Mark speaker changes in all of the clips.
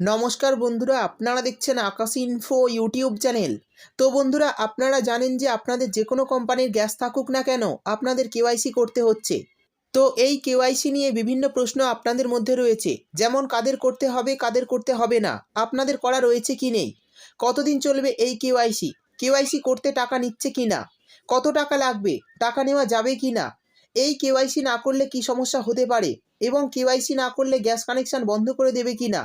Speaker 1: নমস্কার বন্ধুরা, আপনারা দেখছেন আকাশ ইনফো ইউটিউব চ্যানেল তো বন্ধুরা, আপনারা জানেন যে আপনাদের যে কোনো কোম্পানির গ্যাস থাকুক না কেন, আপনাদের কেওয়াইসি করতে হচ্ছে। তো এই কেওয়াইসি নিয়ে বিভিন্ন প্রশ্ন আপনাদের মধ্যে রয়েছে, যেমন কাদের করতে হবে, কাদের করতে হবে না, আপনাদের করা রয়েছে কি নেই, কতদিন চলবে এই কেওয়াইসি কেওয়াইসি করতে টাকা নিচ্ছে কি না, কত টাকা লাগবে, টাকা নেওয়া যাবে কি না, এই কেওয়াইসি না করলে কি সমস্যা হতে পারে, এবং কেওয়াইসি না করলে গ্যাস কানেকশন বন্ধ করে দেবে কি না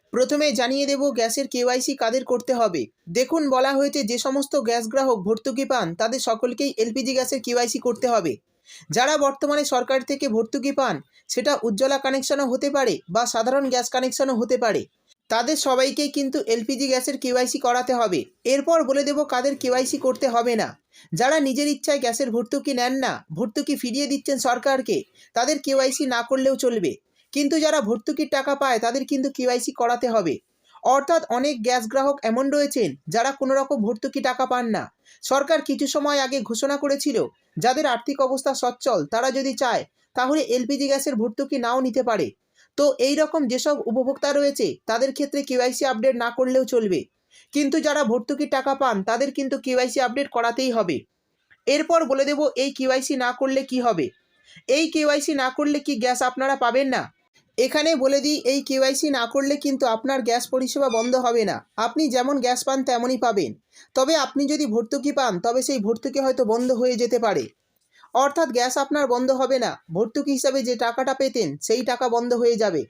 Speaker 1: প্রথমে জানিয়ে দেব গ্যাসের কেওয়াইসি কাদের করতে হবে। দেখুন, বলা হয়েছে যে সমস্ত গ্যাস গ্রাহক ভর্তুকি পান, তাদের সকলকেই এলপিজি গ্যাসের কেওয়াইসি করতে হবে। যারা বর্তমানে সরকার থেকে ভর্তুকি পান, সেটা উজ্জ্বলা কানেকশনও হতে পারে বা সাধারণ গ্যাস কানেকশনও হতে পারে। তাদের সবাইকেই কিন্তু এলপিজি গ্যাসের কেওয়াইসি করাতে হবে। এরপর বলে দেব কাদের কেওয়াইসি করতে হবে না। যারা নিজের ইচ্ছায় গ্যাসের ভর্তুকি নেন না, ভর্তুকি ফিরিয়ে দিচ্ছেন সরকারকে, তাদের কেওয়াইসি না করলেও চলবে। কিন্তু যারা ভর্তুকির টাকা পায়, তাদের কিন্তু কেওয়াইসি করাতে হবে। অর্থাৎ অনেক গ্যাস গ্রাহক এমন রয়েছেন, যারা কোনো রকম ভর্তুকি টাকা পান না। সরকার কিছু সময় আগে ঘোষণা করেছিল, যাদের আর্থিক অবস্থা সচ্ছল, তারা যদি চায়, তাহলে এলপিজি গ্যাসের ভর্তুকি নাও নিতে পারে। তো এই রকম যেসব উপভোক্তা রয়েছে, তাদের ক্ষেত্রে কেওয়াইসি আপডেট না করলেও চলবে। কিন্তু যারা ভর্তুকির টাকা পান, তাদের কিন্তু কেওয়াইসি আপডেট করাতেই হবে। এরপর বলে দেব, এই কেওয়াইসি না করলে কি হবে? এই কেওয়াইসি না করলে কি গ্যাস আপনারা পাবেন না? এখানে বলে দিই, এই কেওয়াইসি না করলে কিন্তু আপনার গ্যাস পরিষেবা বন্ধ হবে না। আপনি যেমন গ্যাস পান, তেমনই পাবেন। তবে আপনি যদি ভর্তুকি পান, তবে সেই ভর্তুকি হয়তো বন্ধ হয়ে যেতে পারে। অর্থাৎ গ্যাস আপনার বন্ধ হবে না। ভর্তুকি হিসাবে যে টাকাটা পেতেন, সেই টাকা বন্ধ হয়ে যাবে।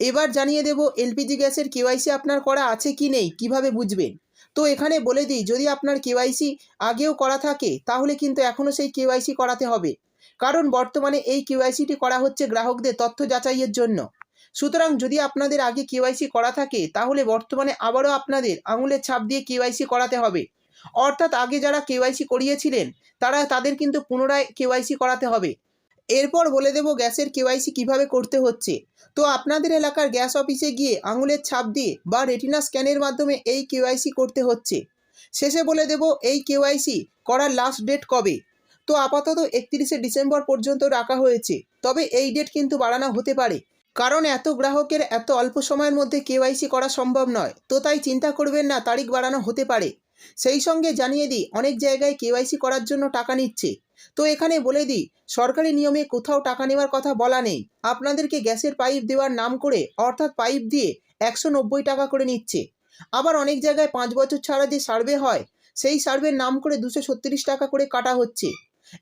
Speaker 1: এবার জানিয়ে দেব, এলপিজি গ্যাসের কেওয়াইসি আপনার করা আছে কি নেই, কীভাবে বুঝবেন? তো এখানে বলে দিই, যদি আপনার কেওয়াইসি আগেও করা থাকে, তাহলে কিন্তু এখনও সেই কেওয়াইসি করাতে হবে। কারণ বর্তমানে এই কেওয়াইসিটি করা হচ্ছে গ্রাহকদের তথ্য যাচাইয়ের জন্য। সুতরাং যদি আপনাদের আগে কেওয়াইসি করা থাকে, তাহলে বর্তমানে আবারও আপনাদের আঙুলের ছাপ দিয়ে কেওয়াইসি করাতে হবে। অর্থাৎ আগে যারা কেওয়াইসি করিয়েছিলেন, তারা তাদের কিন্তু পুনরায় কেওয়াইসি করাতে হবে। এরপর বলে দেব গ্যাসের কেওয়াইসি কীভাবে করতে হচ্ছে। তো আপনাদের এলাকার গ্যাস অফিসে গিয়ে আঙুলের ছাপ দিয়ে বা রেটিনা স্ক্যানের মাধ্যমে এই কেওয়াইসি করতে হচ্ছে। শেষে বলে দেব এই কেওয়াইসি করার লাস্ট ডেট কবে? তো আপাতত একত্রিশে ডিসেম্বর পর্যন্ত রাখা হয়েছে। তবে এই ডেট কিন্তু বাড়ানো হতে পারে। কারণ এত গ্রাহকের এত অল্প সময়ের মধ্যে কেওয়াইসি করা সম্ভব নয়। তো তাই চিন্তা করবেন না, তারিখ বাড়ানো হতে পারে। সেই সঙ্গে জানিয়ে দিই, অনেক জায়গায় কেওয়াইসি করার জন্য টাকা নিচ্ছে। তো এখানে বলে দিই, সরকারি নিয়মে কোথাও টাকা নেওয়ার কথা বলা নেই। আপনাদেরকে গ্যাসের পাইপ দেওয়ার নাম করে, অর্থাৎ পাইপ দিয়ে একশো নব্বই টাকা করে নিচ্ছে। আবার অনেক জায়গায় পাঁচ বছর ছাড়া যে সার্ভে হয়, সেই সার্ভের নাম করে দুশো টাকা করে কাটা হচ্ছে।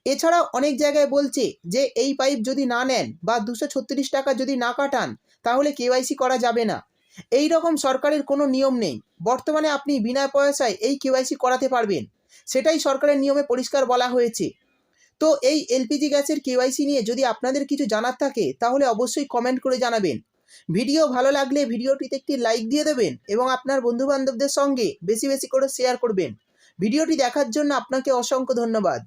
Speaker 1: এছাড়াও অনেক জায়গায় বলছে যে, এই পাইপ যদি না নেন বা দুশো ছত্রিশ টাকা যদি না কাটান, তাহলে কেওয়াইসি করা যাবে না। এই রকম সরকারের কোনো নিয়ম নেই। বর্তমানে আপনি বিনা পয়সায় এই কেওয়াইসি করাতে পারবেন। সেটাই সরকারের নিয়মে পরিষ্কার বলা হয়েছে। তো এই এলপিজি গ্যাসের কেওয়াইসি নিয়ে যদি আপনাদের কিছু জানার থাকে, তাহলে অবশ্যই কমেন্ট করে জানাবেন। ভিডিও ভালো লাগলে ভিডিওটিতে একটি লাইক দিয়ে দেবেন এবং আপনার বন্ধুবান্ধবদের সঙ্গে বেশি বেশি করে শেয়ার করবেন। ভিডিওটি দেখার জন্য আপনাকে অসংখ্য ধন্যবাদ।